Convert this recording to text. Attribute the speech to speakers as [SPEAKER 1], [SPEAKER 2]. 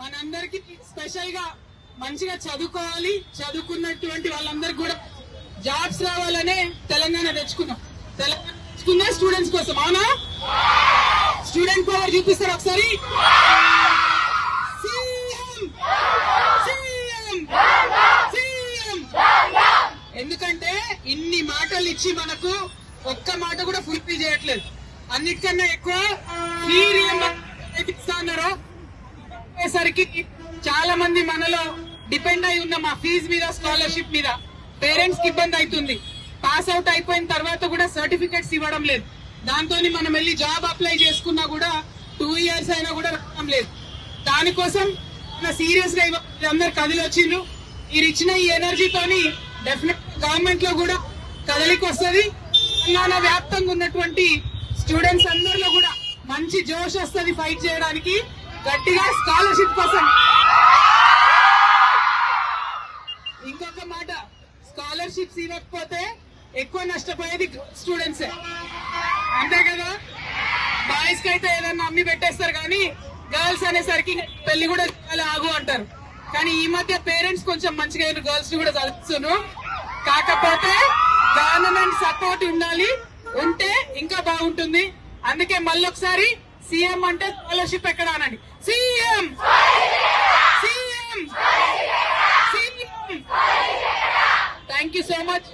[SPEAKER 1] మనందరికి స్పెషల్గా మంచిగా చదువుకోవాలి చదువుకున్నటువంటి వాళ్ళందరికీ కూడా జాబ్స్ రావాలనే తెలంగాణ తెచ్చుకున్నాం. తెలంగాణ తెచ్చుకున్న స్టూడెంట్స్ కోసం అవునా? స్టూడెంట్ పవర్ చూపిస్తారు ఒకసారి? ఎందుకంటే ఇన్ని మాటలు ఇచ్చి మనకు ఒక్క మాట కూడా ఫుల్ఫిల్ చేయట్లేదు. అన్నిటికన్నా ఎక్కువ వచ్చేసరికి చాలా మంది మనలో డిపెండ్ అయి ఉన్న మా ఫీజు మీద స్కాలర్షిప్ మీద పేరెంట్స్కి ఇబ్బంది అవుతుంది. పాస్ అవుట్ అయిపోయిన తర్వాత కూడా సర్టిఫికెట్స్ ఇవ్వడం లేదు. దాంతో మనం వెళ్ళి జాబ్ అప్లై చేసుకున్నా కూడా టూ ఇయర్స్ అయినా కూడా రావడం లేదు. దానికోసం సీరియస్గా అందరు కదిలి వచ్చిండ్రు. మీరు ఇచ్చిన ఈ ఎనర్జీతోని డెఫినెట్ గవర్నమెంట్లో కూడా కదలికి వస్తుంది. తెలంగాణ వ్యాప్తంగా ఉన్నటువంటి స్టూడెంట్స్ అందరిలో కూడా మంచి జోష్ వస్తుంది ఫైట్ చేయడానికి. గట్టిగా స్కాలర్షిప్ కోసం. ఇంకొక మాట స్కాలర్షిప్స్ ఇవ్వకపోతే ఎక్కువ నష్టపోయేది స్టూడెంట్సే. అంతే కదా? బాయ్స్కి అయితే ఏదన్నా అమ్మి పెట్టేస్తారు కానీ గర్ల్స్ అనేసరికి పెళ్ళి కూడా చాలా ఆగు అంటారు. కానీ ఈ మధ్య పేరెంట్స్ కొంచెం మంచిగా గర్ల్స్ కూడా చదువుతున్నారు. కాకపోతే గవర్నమెంట్ సపోర్ట్ ఉండాలి ఉంటే ఇంకా బాగుంటుంది. అందుకే మళ్ళొకసారి సీఎం అంటే స్కాలర్షిప్ ఎక్కడ అనండి CM CM CM thank you so much